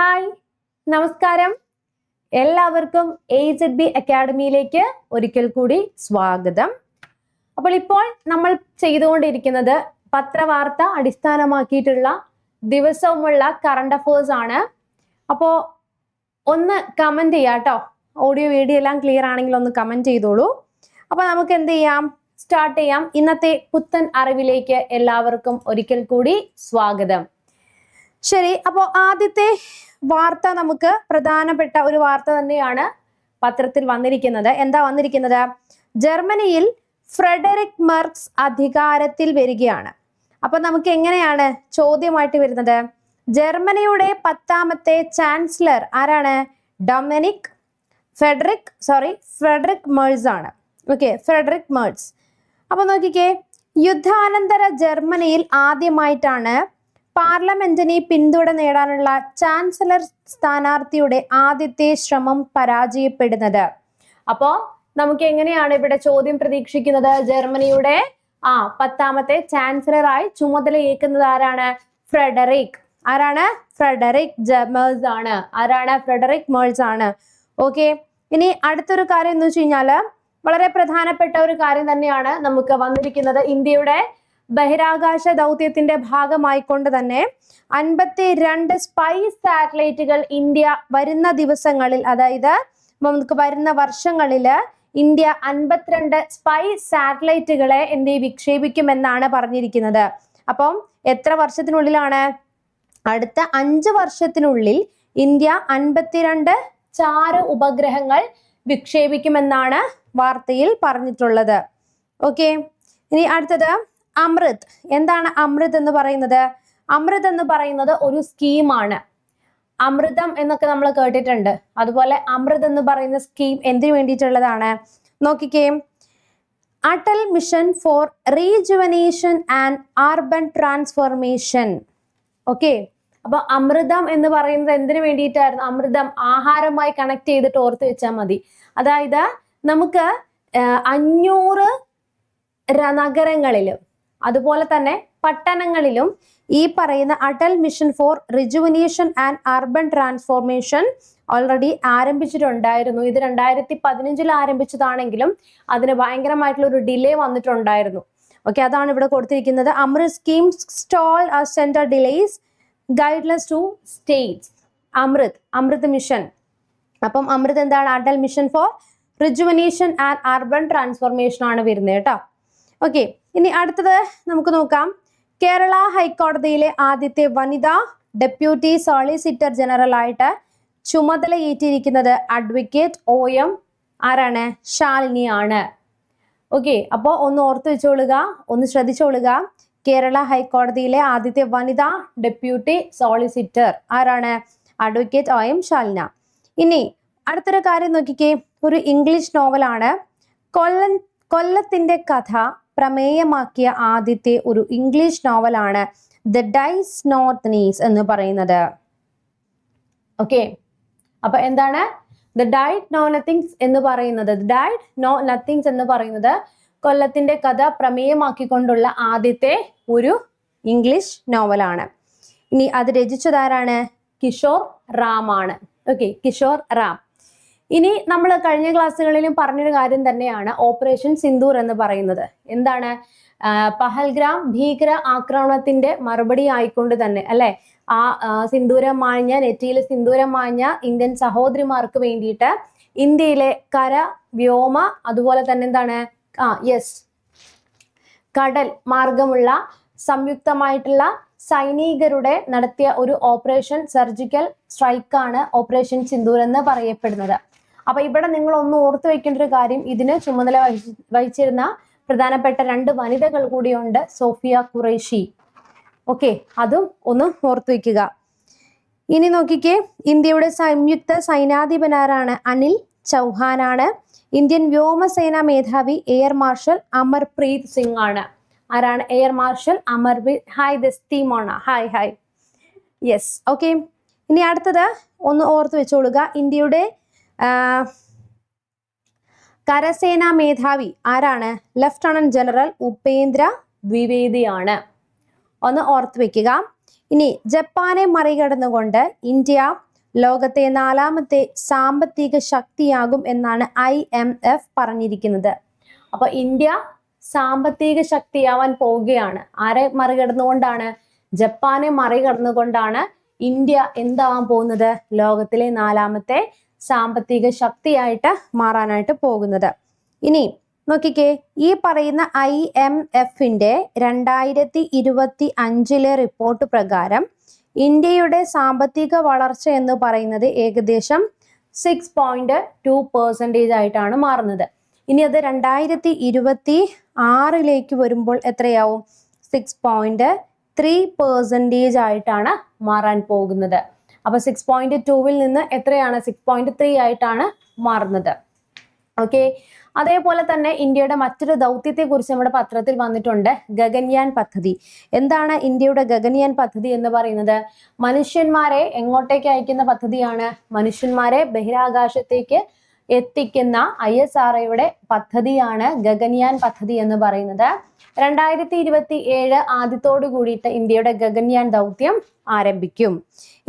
Hi നമസ്കാരം. എല്ലാവർക്കും A Z B അക്കാഡമിയിലേക്ക് ഒരിക്കൽ കൂടി സ്വാഗതം. അപ്പോൾ ഇപ്പോൾ നമ്മൾ ചെയ്തുകൊണ്ടിരിക്കുന്നത് പത്രവാർത്ത അടിസ്ഥാനമാക്കിയിട്ടുള്ള ദിവസവുമുള്ള കറണ്ട് അഫേഴ്സ് ആണ്. അപ്പോൾ ഒന്ന് കമന്റ് ചെയ്യാട്ടോ ഓഡിയോ വീഡിയോ എല്ലാം ക്ലിയർ ആണെങ്കിൽ ഒന്ന് കമന്റ് ചെയ്തോളൂ. അപ്പോൾ നമുക്ക് എന്ത് ചെയ്യാം? സ്റ്റാർട്ട് ചെയ്യാം. ഇന്നത്തെ പുത്തൻ അറിവിലേക്ക് എല്ലാവർക്കും ഒരിക്കൽ കൂടി സ്വാഗതം. ശരി അപ്പോൾ ആദ്യത്തെ വാർത്ത നമുക്ക് പ്രധാനപ്പെട്ട ഒരു വാർത്ത തന്നെയാണ് പത്രത്തിൽ വന്നിരിക്കുന്നത്. എന്താ വന്നിരിക്കുന്നത്? ജർമ്മനിയിൽ ഫ്രെഡറിക് മർക്സ് അധികാരത്തിൽ വരികയാണ്. അപ്പൊ നമുക്ക് എങ്ങനെയാണ് ചോദ്യമായിട്ട് വരുന്നത്? ജർമ്മനിയുടെ പത്താമത്തെ ചാൻസലർ ആരാണ്? Dominic Friedrich sorry Friedrich Merz ആണ്. ഓക്കെ ഫ്രെഡറിക് മേഴ്സ് അപ്പൊ നോക്കിക്കേ യുദ്ധാനന്തര ജർമ്മനിയിൽ ആദ്യമായിട്ടാണ് പാർലമെന്റിന് പിന്തുണ നേടാനുള്ള ചാൻസലർ സ്ഥാനാർത്ഥിയുടെ ആദ്യത്തെ ശ്രമം പരാജയപ്പെടുന്നത്. അപ്പോ നമുക്ക് എങ്ങനെയാണ് ഇവിടെ ചോദ്യം പ്രതീക്ഷിക്കുന്നത്? ജർമ്മനിയുടെ ആ പത്താമത്തെ ചാൻസലറായി ചുമതലയേക്കുന്നത് ആരാണ്? ഫ്രെഡറിക്. ആരാണ്? ഫ്രെഡറിക് ജമേഴ്സ് ആണ്. ആരാണ്? ഫ്രെഡറിക് മേഴ്സ് ആണ്. ഓക്കെ. ഇനി അടുത്തൊരു കാര്യം എന്ന് വെച്ച് കഴിഞ്ഞാൽ വളരെ പ്രധാനപ്പെട്ട ഒരു കാര്യം തന്നെയാണ് നമുക്ക് വന്നിരിക്കുന്നത്. ഇന്ത്യയുടെ ബഹിരാകാശ ദൗത്യത്തിന്റെ ഭാഗമായിക്കൊണ്ട് തന്നെ അൻപത്തി രണ്ട് സ്പൈസ് സാറ്റലൈറ്റുകൾ ഇന്ത്യ വരുന്ന ദിവസങ്ങളിൽ അതായത് നമുക്ക് വരുന്ന വർഷങ്ങളിൽ ഇന്ത്യ അൻപത്തിരണ്ട് സ്പൈ സാറ്റലൈറ്റുകളെ എന്ത് വിക്ഷേപിക്കുമെന്നാണ് പറഞ്ഞിരിക്കുന്നത്. അപ്പം എത്ര വർഷത്തിനുള്ളിലാണ്? അടുത്ത അഞ്ച് വർഷത്തിനുള്ളിൽ ഇന്ത്യ അൻപത്തിരണ്ട് ചാര ഉപഗ്രഹങ്ങൾ വിക്ഷേപിക്കുമെന്നാണ് വാർത്തയിൽ പറഞ്ഞിട്ടുള്ളത്. ഓക്കെ. ഇനി അടുത്തത്. അമൃത്. എന്താണ് അമൃത് എന്ന് പറയുന്നത്? അമൃത് എന്ന് പറയുന്നത് ഒരു സ്കീമാണ് അമൃതം എന്നൊക്കെ നമ്മൾ കേട്ടിട്ടുണ്ട്. അതുപോലെ അമൃത് എന്ന് പറയുന്ന സ്കീം എന്തിനു വേണ്ടിയിട്ടുള്ളതാണ്? നോക്കിക്കേ. Atal mission for rejuvenation and urban transformation. Okay. അപ്പൊ അമൃതം എന്ന് പറയുന്നത് എന്തിനു വേണ്ടിയിട്ടായിരുന്നു? അമൃതം ആഹാരമായി കണക്ട് ചെയ്തിട്ട് ഓർത്ത് വെച്ചാൽ മതി. അതായത് നമുക്ക് അഞ്ഞൂറ് നഗരങ്ങളിലും അതുപോലെ തന്നെ പട്ടണങ്ങളിലും ഈ പറയുന്ന Atal mission for rejuvenation and urban transformation already ആരംഭിച്ചിട്ടുണ്ടായിരുന്നു. ഇത് രണ്ടായിരത്തി പതിനഞ്ചിൽ ആരംഭിച്ചതാണെങ്കിലും അതിന് ഭയങ്കരമായിട്ടുള്ള ഒരു ഡിലേ വന്നിട്ടുണ്ടായിരുന്നു. ഓക്കെ അതാണ് ഇവിടെ കൊടുത്തിരിക്കുന്നത്. Amrut scheme stall centre delays guidelines to states Amrut Amrut mission അപ്പം അമൃത് എന്താണ്? Atal mission for rejuvenation and urban transformation ആണ് വരുന്നത് കേട്ടോ. ഓക്കെ ഇനി അടുത്തത് നമുക്ക് നോക്കാം. കേരള ഹൈക്കോടതിയിലെ ആദ്യത്തെ വനിതാ ഡെപ്യൂട്ടി സോളിസിറ്റർ ജനറൽ ആയിട്ട് ചുമതലയേറ്റിരിക്കുന്നത് അഡ്വക്കേറ്റ് ഒ എം ആരാണ്? ശാലിനി ആണ് ഓക്കെ അപ്പോൾ ഒന്ന് ഓർത്ത് വെച്ചോളുക ഒന്ന് ശ്രദ്ധിച്ചോളുക. കേരള ഹൈക്കോടതിയിലെ ആദ്യത്തെ വനിതാ ഡെപ്യൂട്ടി സോളിസിറ്റർ ആരാണ്? Advocate O M Shalina. ഇനി അടുത്തൊരു കാര്യം നോക്കിക്കേ. ഒരു ഇംഗ്ലീഷ് നോവലാണ് കൊല്ലൻ കൊല്ലത്തിന്റെ കഥ പ്രമേയമാക്കിയ ആദ്യത്തെ ഒരു ഇംഗ്ലീഷ് നോവലാണ് ദ ഡൈസ് നോർത്ത് നീസ് എന്ന് പറയുന്നത്. ഓക്കെ. അപ്പൊ എന്താണ്? ദ ഡൈറ്റ് നോ നത്തിങ്സ് എന്ന് പറയുന്നത്. ഡൈറ്റ് നോ നത്തിങ്സ് എന്ന് പറയുന്നത് കൊല്ലത്തിന്റെ കഥ പ്രമേയമാക്കിക്കൊണ്ടുള്ള ആദ്യത്തെ ഒരു ഇംഗ്ലീഷ് നോവലാണ്. ഇനി അത് രചിച്ചതാരാണ് കിഷോർ റാം ആണ് ഓക്കെ കിഷോർ റാം. ഇനി നമ്മൾ കഴിഞ്ഞ ക്ലാസ്സുകളിലും പറഞ്ഞൊരു കാര്യം തന്നെയാണ് ഓപ്പറേഷൻ സിന്ദൂർ എന്ന് പറയുന്നത്. എന്താണ്? പഹൽഗ്രാം ഭീകര ആക്രമണത്തിന്റെ മറുപടി ആയിക്കൊണ്ട് തന്നെ അല്ലെ? ആ സിന്ദൂരം മാഞ്ഞ നെറ്റിയിൽ സിന്ദൂരം മാഞ്ഞ ഇന്ത്യൻ സഹോദരിമാർക്ക് വേണ്ടിയിട്ട് ഇന്ത്യയിലെ കര വ്യോമ അതുപോലെ തന്നെ എന്താണ്? ആ യെസ് കടൽ മാർഗമുള്ള സംയുക്തമായിട്ടുള്ള സൈനികരുടെ നടത്തിയ ഒരു ഓപ്പറേഷൻ സർജിക്കൽ സ്ട്രൈക്കാണ് ഓപ്പറേഷൻ സിന്ദൂർ എന്ന് പറയപ്പെടുന്നത്. അപ്പൊ ഇവിടെ നിങ്ങൾ ഒന്ന് ഓർത്തു വെക്കേണ്ട ഒരു കാര്യം ഇതിന് ചുമതല വഹിച്ചിരുന്ന പ്രധാനപ്പെട്ട രണ്ട് വനിതകൾ കൂടിയുണ്ട് സോഫിയ ഖുറേഷി. ഓക്കെ അതും ഒന്ന് ഓർത്തു വെക്കുക. ഇനി നോക്കിക്കേ ഇന്ത്യയുടെ സംയുക്ത സൈനാധിപനാരാണ് അനിൽ ചൗഹാനാണ്. ഇന്ത്യൻ വ്യോമസേന മേധാവി എയർ മാർഷൽ അമർപ്രീത് സിംഗ് ആണ് ആരാണ്? Air marshal Amarpreet hi this hi hi. Yes okay. ഇനി അടുത്തത് ഒന്ന് ഓർത്ത് വെച്ചോളുക. ഇന്ത്യയുടെ കരസേനാ മേധാവി ആരാണ്? ലഫ്റ്റനന്റ് ജനറൽ ഉപേന്ദ്ര ദ്വിവേദിയാണ്. ഒന്ന് ഓർത്ത് വെക്കുക. ഇനി ജപ്പാനെ മറികടന്നുകൊണ്ട് ഇന്ത്യ ലോകത്തെ നാലാമത്തെ സാമ്പത്തിക ശക്തിയാകും എന്നാണ് ഐ എം എഫ് പറഞ്ഞിരിക്കുന്നത്. അപ്പൊ ഇന്ത്യ സാമ്പത്തിക ശക്തിയാവാൻ പോവുകയാണ്. ആരെ മറികടന്നുകൊണ്ടാണ്? ജപ്പാനെ മറികടന്നുകൊണ്ടാണ് ഇന്ത്യ എന്താവാൻ പോകുന്നത്? ലോകത്തിലെ നാലാമത്തെ സാമ്പത്തിക ശക്തിയായിട്ട് മാറാനായിട്ട് പോകുന്നത്. ഇനി നോക്കിക്കേ ഈ പറയുന്ന ഐ എം എഫിന്റെ രണ്ടായിരത്തി ഇരുപത്തി അഞ്ചിലെ റിപ്പോർട്ട് പ്രകാരം ഇന്ത്യയുടെ സാമ്പത്തിക വളർച്ച എന്ന് പറയുന്നത് ഏകദേശം സിക്സ് പോയിന്റ് ടു പെർസെന്റേജ് ആയിട്ടാണ് മാറുന്നത്. ഇനി അത് രണ്ടായിരത്തി ഇരുപത്തി ആറിലേക്ക് വരുമ്പോൾ എത്രയാവും? സിക്സ് പോയിന്റ് ത്രീ പെർസെന്റേജ് ആയിട്ടാണ് മാറാൻ പോകുന്നത്. അപ്പൊ സിക്സ് പോയിന്റ് ടൂവിൽ നിന്ന് എത്രയാണ്? സിക്സ് പോയിന്റ് ത്രീ ആയിട്ടാണ് മാറുന്നത്. ഓക്കെ അതേപോലെ തന്നെ ഇന്ത്യയുടെ മറ്റൊരു ദൗത്യത്തെ കുറിച്ച് നമ്മുടെ പത്രത്തിൽ വന്നിട്ടുണ്ട്. ഗഗൻയാൻ പദ്ധതി. എന്താണ് ഇന്ത്യയുടെ ഗഗൻയാൻ പദ്ധതി എന്ന് പറയുന്നത്? മനുഷ്യന്മാരെ എങ്ങോട്ടേക്ക് അയക്കുന്ന പദ്ധതിയാണ്? മനുഷ്യന്മാരെ ബഹിരാകാശത്തേക്ക് എത്തിക്കുന്ന ഐ എസ് ആർ ഒയുടെ പദ്ധതിയാണ് ഗഗൻയാൻ പദ്ധതി എന്ന് പറയുന്നത്. രണ്ടായിരത്തി ഇരുപത്തി ഏഴ് ആദ്യത്തോടു കൂടിയിട്ട് ഇന്ത്യയുടെ ഗഗൻയാൻ ദൗത്യം ആരംഭിക്കും.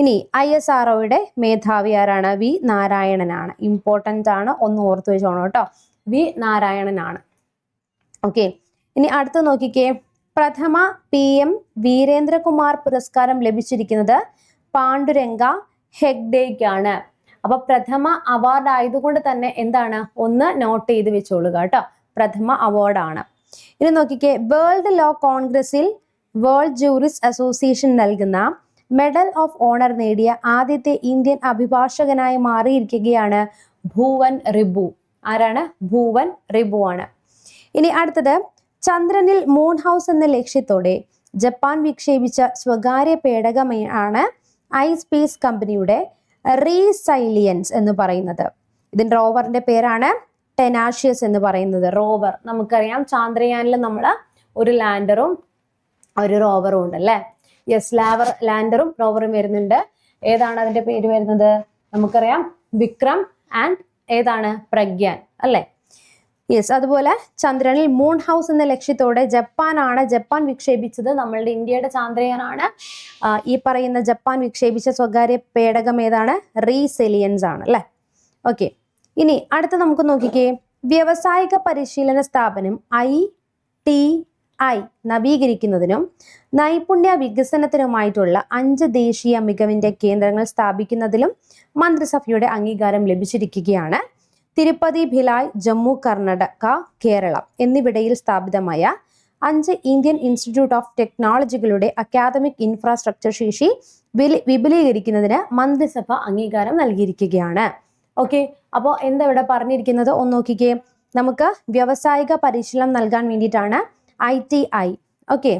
ഇനി ഐ എസ് ആർ ഒയുടെ മേധാവി ആരാണ്? വി നാരായണനാണ്. ഇമ്പോർട്ടന്റ് ആണ്. ഒന്ന് ഓർത്തു വെച്ചോണം കേട്ടോ. വി നാരായണനാണ്. ഓക്കെ ഇനി അടുത്ത് നോക്കിക്കേ. പ്രഥമ പി എം വീരേന്ദ്രകുമാർ പുരസ്കാരം ലഭിച്ചിരിക്കുന്നത് പാണ്ഡുരംഗ ഹെഗ്ഡേക്കാണ് അപ്പൊ പ്രഥമ അവാർഡ് ആയതുകൊണ്ട് തന്നെ എന്താണ്? ഒന്ന് നോട്ട് ചെയ്ത് വെച്ചോളുക കേട്ടോ. പ്രഥമ അവാർഡാണ് ഇനി നോക്കിക്കേ വേൾഡ് ലോ കോൺഗ്രസിൽ വേൾഡ് ജൂറിസ്റ്റ് അസോസിയേഷൻ നൽകുന്ന മെഡൽ ഓഫ് ഓണർ നേടിയ ആദ്യത്തെ ഇന്ത്യൻ അഭിഭാഷകനായി മാറിയിരിക്കുകയാണ് ഭൂവൻ റിബു. ആരാണ്? ഭൂവൻ റിബു ആണ്. ഇനി അടുത്തത് ചന്ദ്രനിൽ മൂൺ ഹൗസ് എന്ന ലക്ഷ്യത്തോടെ ജപ്പാൻ വിക്ഷേപിച്ച സ്വകാര്യ പേടകമാണ് ഐ സ്പേസ് കമ്പനിയുടെ റീസൈലിയൻസ് എന്ന് പറയുന്നത്. ഇതിന്റെ റോവറിന്റെ പേരാണ് ടെനാഷ്യസ് എന്ന് പറയുന്നത്. റോവർ നമുക്കറിയാം ചാന്ദ്രയാനിൽ നമ്മൾ ഒരു ലാൻഡറും ഒരു റോവറും ഉണ്ട് അല്ലേ യെസ് ലാവർ ലാൻഡറും റോവറും വരുന്നുണ്ട്. ഏതാണ് അതിന്റെ പേര് വരുന്നത്? നമുക്കറിയാം വിക്രം ആൻഡ് ഏതാണ്? പ്രഗ്യാൻ അല്ലേ? യെസ് അതുപോലെ ചന്ദ്രനിൽ മൂൺ ഹൗസ് എന്ന ലക്ഷ്യത്തോടെ ജപ്പാനാണ് ജപ്പാൻ വിക്ഷേപിച്ചത്. നമ്മളുടെ ഇന്ത്യയുടെ ചാന്ദ്രയാനാണ്. ഈ പറയുന്ന ജപ്പാൻ വിക്ഷേപിച്ച സ്വകാര്യ പേടകം ഏതാണ്? റീസെലിയൻസ് ആണ് അല്ലേ? ഓക്കെ ഇനി അടുത്ത നമുക്ക് നോക്കിക്കേ. വ്യവസായിക പരിശീലന സ്ഥാപനം ഐ ടി ഐ നവീകരിക്കുന്നതിനും നൈപുണ്യ വികസനത്തിനുമായിട്ടുള്ള അഞ്ച് ദേശീയ മികവിന്റെ കേന്ദ്രങ്ങൾ സ്ഥാപിക്കുന്നതിലും മന്ത്രിസഭയുടെ അംഗീകാരം ലഭിച്ചിരിക്കുകയാണ്. തിരുപ്പതി ഭിലായ് ജമ്മു കർണാടക കേരളം എന്നിവിടയിൽ സ്ഥാപിതമായ അഞ്ച് ഇന്ത്യൻ ഇൻസ്റ്റിറ്റ്യൂട്ട് ഓഫ് ടെക്നോളജികളുടെ അക്കാദമിക് ഇൻഫ്രാസ്ട്രക്ചർ ശേഷി വിപുലീകരിക്കുന്നതിന് മന്ത്രിസഭ അംഗീകാരം നൽകിയിരിക്കുകയാണ്. ഓക്കെ അപ്പോൾ എന്താ ഇവിടെ പറഞ്ഞിരിക്കുന്നത്? ഒന്ന് നോക്കിക്കേ. നമുക്ക് വ്യാവസായിക പരിശീലനം നൽകാൻ വേണ്ടിയിട്ടാണ് ഐ ടി ഐ ഓക്കെ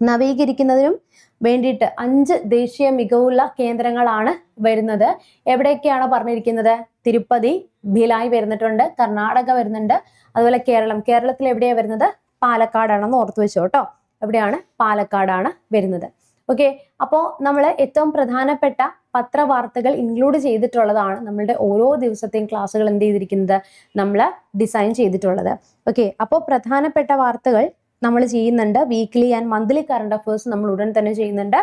നവീകരിക്കുന്നതിനും വേണ്ടിയിട്ട് അഞ്ച് ദേശീയ മികവുള്ള കേന്ദ്രങ്ങളാണ് വരുന്നത്. എവിടെയൊക്കെയാണ് പറഞ്ഞിരിക്കുന്നത്? തിരുപ്പതി ഭിലായ് വരുന്നിട്ടുണ്ട് കർണാടക വരുന്നുണ്ട് അതുപോലെ കേരളം. കേരളത്തിൽ എവിടെയാണ് വരുന്നത്? പാലക്കാടാണെന്ന് ഓർത്തു വെച്ചോ കേട്ടോ. എവിടെയാണ്? പാലക്കാടാണ് വരുന്നത്. ഓക്കെ അപ്പോ നമ്മൾ ഏറ്റവും പ്രധാനപ്പെട്ട പത്രവാർത്തകൾ ഇൻക്ലൂഡ് ചെയ്തിട്ടുള്ളതാണ് നമ്മളുടെ ഓരോ ദിവസത്തെയും ക്ലാസ്സുകൾ എന്ത് ചെയ്തിരിക്കുന്നത്? നമ്മൾ ഡിസൈൻ ചെയ്തിട്ടുള്ളത്. ഓക്കെ അപ്പോൾ പ്രധാനപ്പെട്ട വാർത്തകൾ നമ്മൾ ചെയ്യുന്നുണ്ട്. Weekly and monthly current affairs നമ്മൾ ഉടൻ തന്നെ ചെയ്യുന്നുണ്ട്.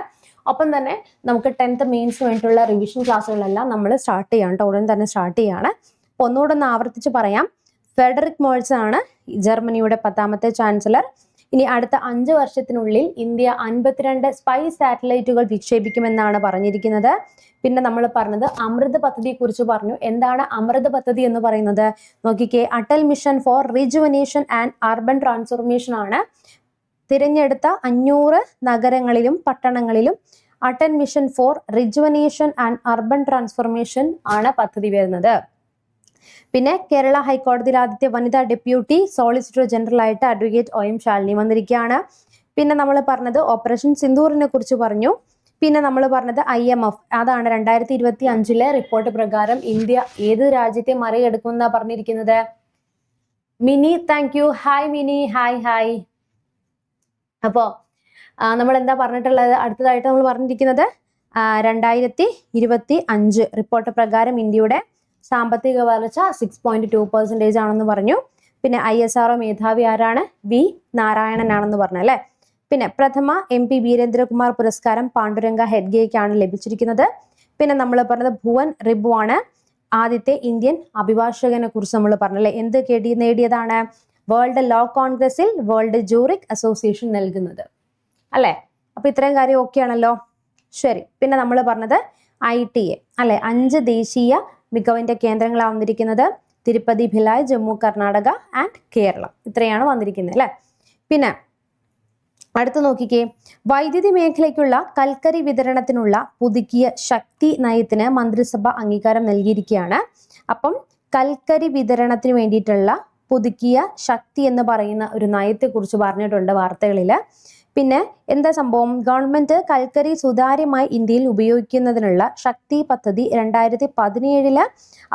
ഒപ്പം തന്നെ നമുക്ക് ടെൻത്ത് മെയിൻസ് വേണ്ടിയിട്ടുള്ള റിവിഷൻ ക്ലാസ്സുകളെല്ലാം നമ്മൾ സ്റ്റാർട്ട് ചെയ്യാം കേട്ടോ ഉടൻ തന്നെ സ്റ്റാർട്ട് ചെയ്യാണ്. അപ്പോൾ ഒന്നുകൂടെ ഒന്ന് ആവർത്തിച്ച് പറയാം. ഫെഡറിക് മോൾസ് ആണ് ജർമ്മനിയുടെ പത്താമത്തെ ചാൻസലർ ഇനി അടുത്ത അഞ്ച് വർഷത്തിനുള്ളിൽ ഇന്ത്യ അൻപത്തിരണ്ട് സ്പൈ സാറ്റലൈറ്റുകൾ വിക്ഷേപിക്കുമെന്നാണ് പറഞ്ഞിരിക്കുന്നത്. പിന്നെ നമ്മൾ പറഞ്ഞത് അമൃത് പദ്ധതിയെ കുറിച്ച് പറഞ്ഞു. എന്താണ് അമൃത് പദ്ധതി എന്ന് പറയുന്നത്? നോക്കിക്കേ Atal mission for rejuvenation and urban transformation ആണ്. തിരഞ്ഞെടുത്ത അഞ്ഞൂറ് നഗരങ്ങളിലും പട്ടണങ്ങളിലും Atal mission for rejuvenation and urban transformation ആണ് പദ്ധതി വരുന്നത്. പിന്നെ കേരള ഹൈക്കോടതിയിൽ ആദ്യത്തെ വനിതാ ഡെപ്യൂട്ടി സോളിസിറ്റർ ജനറൽ ആയിട്ട് അഡ്വക്കേറ്റ് ഒ എം ശാലിനി വന്നിരിക്കുകയാണ്. പിന്നെ നമ്മൾ പറഞ്ഞത് ഓപ്പറേഷൻ സിന്ദൂറിനെ കുറിച്ച് പറഞ്ഞു. പിന്നെ നമ്മൾ പറഞ്ഞത് ഐ എം എഫ് അതാണ് രണ്ടായിരത്തി ഇരുപത്തി അഞ്ചിലെ റിപ്പോർട്ട് പ്രകാരം ഇന്ത്യ ഏത് രാജ്യത്തെ മറികടക്കുമെന്നാണ് പറഞ്ഞിരിക്കുന്നത്? Mini thank you hi Mini. Hi hi അപ്പോ നമ്മൾ എന്താ പറഞ്ഞിട്ടുള്ളത്? അടുത്തതായിട്ട് നമ്മൾ പറഞ്ഞിരിക്കുന്നത് രണ്ടായിരത്തി ഇരുപത്തി അഞ്ച് റിപ്പോർട്ട് പ്രകാരം ഇന്ത്യയുടെ സാമ്പത്തിക വളർച്ച സിക്സ് പോയിന്റ് ടു പെർസെന്റേജ് ആണെന്ന് പറഞ്ഞു. പിന്നെ ഐ എസ് ആർഒ മേധാവി ആരാണ്? വി നാരായണനാണെന്ന് പറഞ്ഞു അല്ലേ? പിന്നെ പ്രഥമ എം പി വീരേന്ദ്രകുമാർ പുരസ്കാരം പാണ്ഡുരംഗ ഹെഡ്ഗേക്കാണ് ലഭിച്ചിരിക്കുന്നത്. പിന്നെ നമ്മൾ പറഞ്ഞത് ഭുവൻ റിബു ആണ് ആദ്യത്തെ ഇന്ത്യൻ അഭിഭാഷകനെ കുറിച്ച് നമ്മൾ പറഞ്ഞല്ലേ? എന്ത് നേടിയതാണ്? വേൾഡ് ലോ കോൺഗ്രസിൽ വേൾഡ് ജൂറിക് അസോസിയേഷൻ നൽകുന്നത്. അല്ലേ? അപ്പൊ ഇത്രയും കാര്യം ഓക്കെ ആണല്ലോ? ശരി. പിന്നെ നമ്മൾ പറഞ്ഞത് ഐ ടി എ അല്ലെ? അഞ്ച് ദേശീയ മികവിന്റെ കേന്ദ്രങ്ങളാണ് വന്നിരിക്കുന്നത്. തിരുപ്പതി ഭിലായ് ജമ്മു കർണാടക ആൻഡ് കേരളം. ഇത്രയാണ് വന്നിരിക്കുന്നത് അല്ലെ? പിന്നെ അടുത്ത് നോക്കിക്കേ. വൈദ്യുതി മേഖലയ്ക്കുള്ള കൽക്കരി വിതരണത്തിനുള്ള പുതുക്കിയ ശക്തി നയത്തിന് മന്ത്രിസഭ അംഗീകാരം നൽകിയിരിക്കുകയാണ്. അപ്പം കൽക്കരി വിതരണത്തിന് വേണ്ടിയിട്ടുള്ള പുതുക്കിയ ശക്തി എന്ന് പറയുന്ന ഒരു നയത്തെ കുറിച്ച് പറഞ്ഞിട്ടുണ്ട് വാർത്തകളിൽ പിന്നെ എന്താ സംഭവം? ഗവൺമെന്റ് കൽക്കരി സുതാര്യമായി ഇന്ത്യയിൽ ഉപയോഗിക്കുന്നതിനുള്ള ശക്തി പദ്ധതി രണ്ടായിരത്തി പതിനേഴിൽ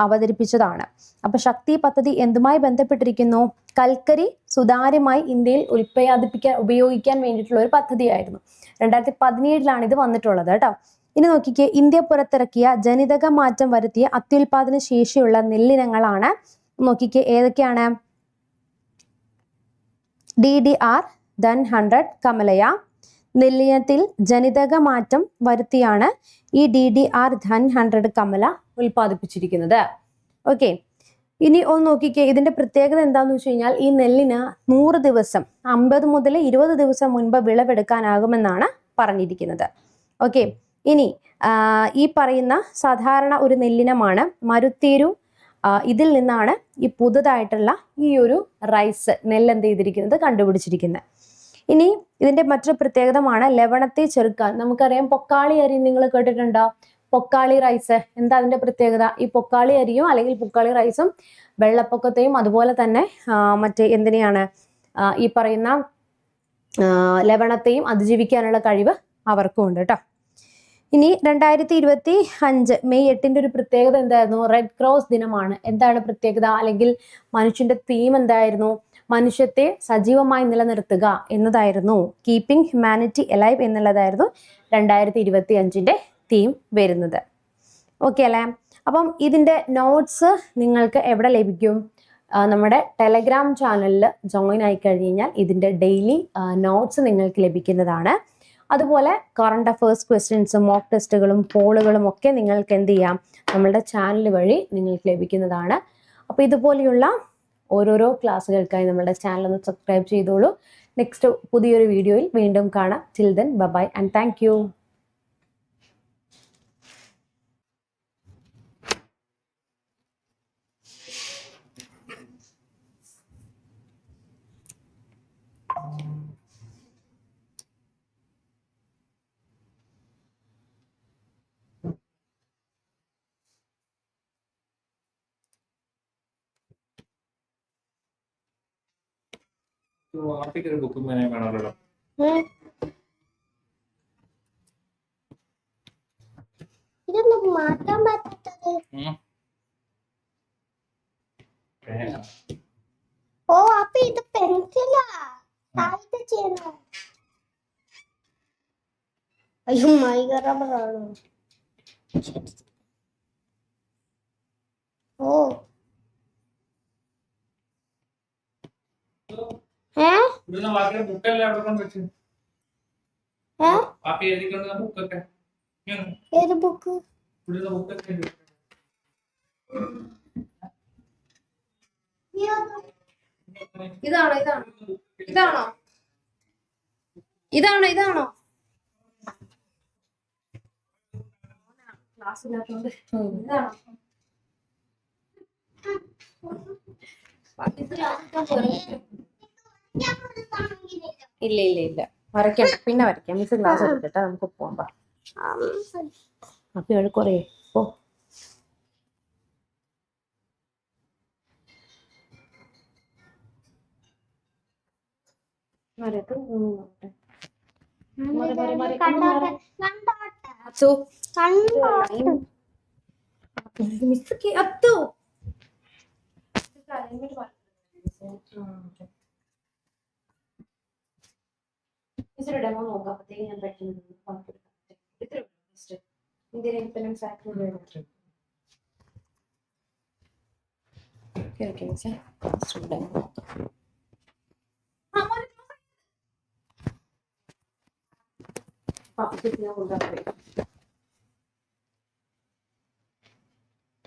അവതരിപ്പിച്ചതാണ്. അപ്പൊ ശക്തി പദ്ധതി എന്തുമായി ബന്ധപ്പെട്ടിരിക്കുന്നു? കൽക്കരി സുതാര്യമായി ഇന്ത്യയിൽ ഉൽപ്പാദിപ്പിക്കാൻ ഉപയോഗിക്കാൻ വേണ്ടിയിട്ടുള്ള ഒരു പദ്ധതിയായിരുന്നു. രണ്ടായിരത്തി പതിനേഴിലാണ് ഇത് വന്നിട്ടുള്ളത് കേട്ടോ. ഇനി നോക്കിക്കേ ഇന്ത്യ പുറത്തിറക്കിയ ജനിതക മാറ്റം വരുത്തിയ അത്യുൽപാദന ശേഷിയുള്ള നെല്ലിനങ്ങളാണ്. നോക്കിക്കേ ഏതൊക്കെയാണ്? D D R Dhan hundred Kamala. നിലയത്തിൽ ജനിതക മാറ്റം വരുത്തിയാണ് ഈ D D R Dhan hundred Kamala ഉൽപ്പാദിപ്പിച്ചിരിക്കുന്നത്. Okay ഇനി ഒന്ന് നോക്കിക്കേ ഇതിന്റെ പ്രത്യേകത എന്താന്ന് വെച്ച് കഴിഞ്ഞാൽ ഈ നെല്ലിന് നൂറ് ദിവസം അമ്പത് മുതൽ ഇരുപത് ദിവസം മുൻപ് വിളവെടുക്കാനാകുമെന്നാണ് പറഞ്ഞിരിക്കുന്നത്. ഓക്കെ ഇനി ഈ പറയുന്ന സാധാരണ ഒരു നെല്ലിനമാണ് മരുത്തേരു ഇതിൽ നിന്നാണ് ഈ പുതുതായിട്ടുള്ള ഈ ഒരു റൈസ് നെല്ല് എന്ത് ചെയ്തിരിക്കുന്നത് കണ്ടുപിടിച്ചിരിക്കുന്നത്. ഇനി ഇതിന്റെ മറ്റൊരു പ്രത്യേകതമാണ് ലവണത്തെ ചെറുക്കാൻ. നമുക്കറിയാം പൊക്കാളി അരി നിങ്ങൾ കേട്ടിട്ടുണ്ടോ? പൊക്കാളി റൈസ് എന്താ അതിന്റെ പ്രത്യേകത? ഈ പൊക്കാളി അരിയും അല്ലെങ്കിൽ പൊക്കാളി റൈസും വെള്ളപ്പൊക്കത്തെയും അതുപോലെ തന്നെ മറ്റേ എന്തിനെയാണ് ഈ പറയുന്ന ലവണത്തെയും അതിജീവിക്കാനുള്ള കഴിവ് അവർക്കും ഉണ്ട് കേട്ടോ. ഇനി രണ്ടായിരത്തി ഇരുപത്തി അഞ്ച് മെയ് എട്ടിന്റെ ഒരു പ്രത്യേകത എന്തായിരുന്നു? റെഡ് ക്രോസ് ദിനമാണ്. എന്താണ് പ്രത്യേകത? അല്ലെങ്കിൽ മനുഷ്യന്റെ തീം എന്തായിരുന്നു? മനുഷ്യത്തെ സജീവമായി നിലനിർത്തുക എന്നതായിരുന്നു. കീപ്പിംഗ് ഹ്യൂമാനിറ്റി അലൈവ് എന്നുള്ളതായിരുന്നു രണ്ടായിരത്തി ഇരുപത്തി അഞ്ചിന്റെ തീം വരുന്നത്. ഓക്കെ അല്ലേ? അപ്പം ഇതിന്റെ നോട്ട്സ് നിങ്ങൾക്ക് എവിടെ ലഭിക്കും? നമ്മുടെ ടെലഗ്രാം ചാനലിൽ ജോയിൻ ആയി കഴിഞ്ഞാൽ ഇതിന്റെ ഡെയിലി നോട്ട്സ് നിങ്ങൾക്ക് ലഭിക്കുന്നതാണ്. അതുപോലെ കറണ്ട് അഫേഴ്സ് ക്വസ്റ്റ്യൻസും മോക്ക് ടെസ്റ്റുകളും പോളുകളും ഒക്കെ നിങ്ങൾക്ക് എന്ത് ചെയ്യാം? നമ്മളുടെ ചാനൽ വഴി നിങ്ങൾക്ക് ലഭിക്കുന്നതാണ്. അപ്പോൾ ഇതുപോലെയുള്ള ഓരോരോ ക്ലാസ്സുകൾക്കായി നമ്മുടെ ചാനൽ ഒന്ന് സബ്സ്ക്രൈബ് ചെയ്തോളൂ. നെക്സ്റ്റ് പുതിയൊരു വീഡിയോയിൽ വീണ്ടും കാണാം. Chill then bye and thank ഒരു ബുക്കും ഇങ്ങനെ വേണമല്ലോ. ഇതൊന്നും മാറ്റാൻ പറ്റാത്തത്? ഓ അപ്പൊ ഇത് പെൻസിലാ സാഹിത്യ ചെയ്യുന്നു? അയ്യോ മൈക റബ്ബറാണ് ഓ. ഇവിടുന്ന് ബാക്കി ബുക്കല്ലേ അവിടെ കൊണ്ട് വെച്ച്. ഏ? പാപ്പി ബുക്കൊക്കെ. ഏത് ബുക്ക്? ഇവിടുന്ന് ബുക്കൊക്കെ ഉണ്ട്. ഇതാണോ ഇതാണോ? ഇതാണോ? ഇതാണോ ഇതാണോ? ക്ലാസ് ഇല്ലാത്തോണ്ട് ഇതാണോ? ഇല്ല ഇല്ല ഇല്ല. വരയ്ക്കാം പിന്നെ വരയ്ക്കാം. മിസ് ക്ലാസ് എടുത്തിട്ട് നമുക്ക് പോകാം അപ്പൊ കുറെ ഓ വരട്ടെ. ഒന്ന് മിസ്സിന്റെ ഡെമോ നോക്കാം. അപ്പത്തേക്ക് ഞാൻ പെട്ടെന്ന് Indian independence act okay okay മിസ്സേ ഡെമോ നോക്കാം പാപ്പയ്ക്ക് ഞാൻ കൊണ്ടുപോയി